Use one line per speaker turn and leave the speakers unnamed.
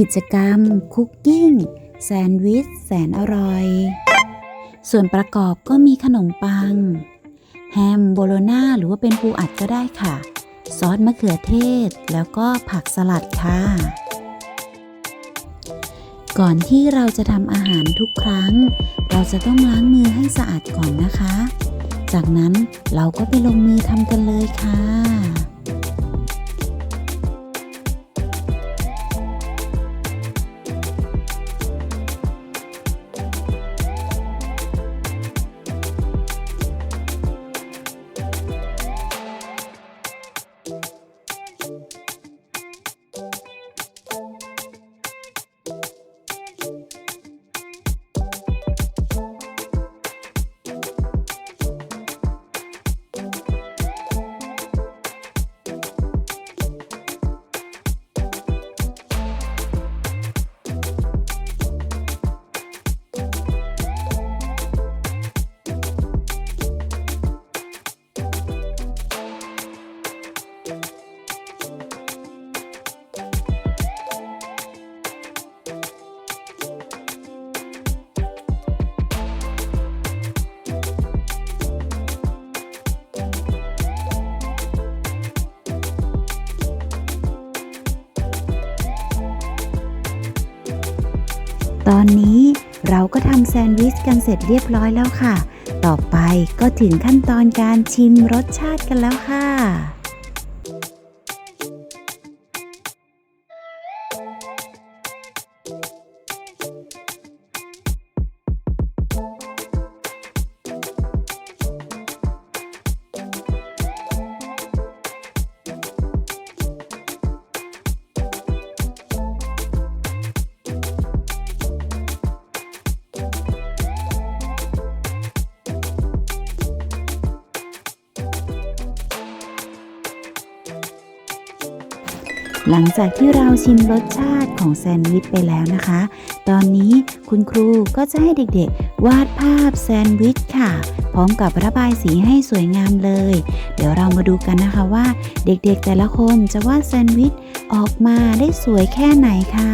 กิจกรรม คุกกิ้ง แซนด์วิช แสนอร่อย ส่วนประกอบก็มีขนมปัง แฮมโบโลนาหรือว่าเป็นปูอัดก็ได้ค่ะ ซอสมะเขือเทศ แล้วก็ผักสลัดค่ะ ก่อนที่เราจะทำอาหารทุกครั้ง เราจะต้องล้างมือให้สะอาดก่อนนะคะ จากนั้นเราก็ไปลงมือทำกันเลยค่ะ ตอนนี้เราก็ทำแซนด์วิชกันเสร็จเรียบร้อยแล้วค่ะ ต่อไปก็ถึงขั้นตอนการชิมรสชาติกันแล้วค่ะ หลังจากที่เราชิมรสชาติของแซนด์วิชไปแล้วนะคะ ตอนนี้คุณครูก็จะให้เด็กๆ วาดภาพแซนด์วิชค่ะ พร้อมกับระบายสีให้สวยงามเลย เดี๋ยวเรามาดูกันนะคะว่า เด็กๆแต่ละคนจะวาดแซนด์วิชออกมาได้สวยแค่ไหนค่ะ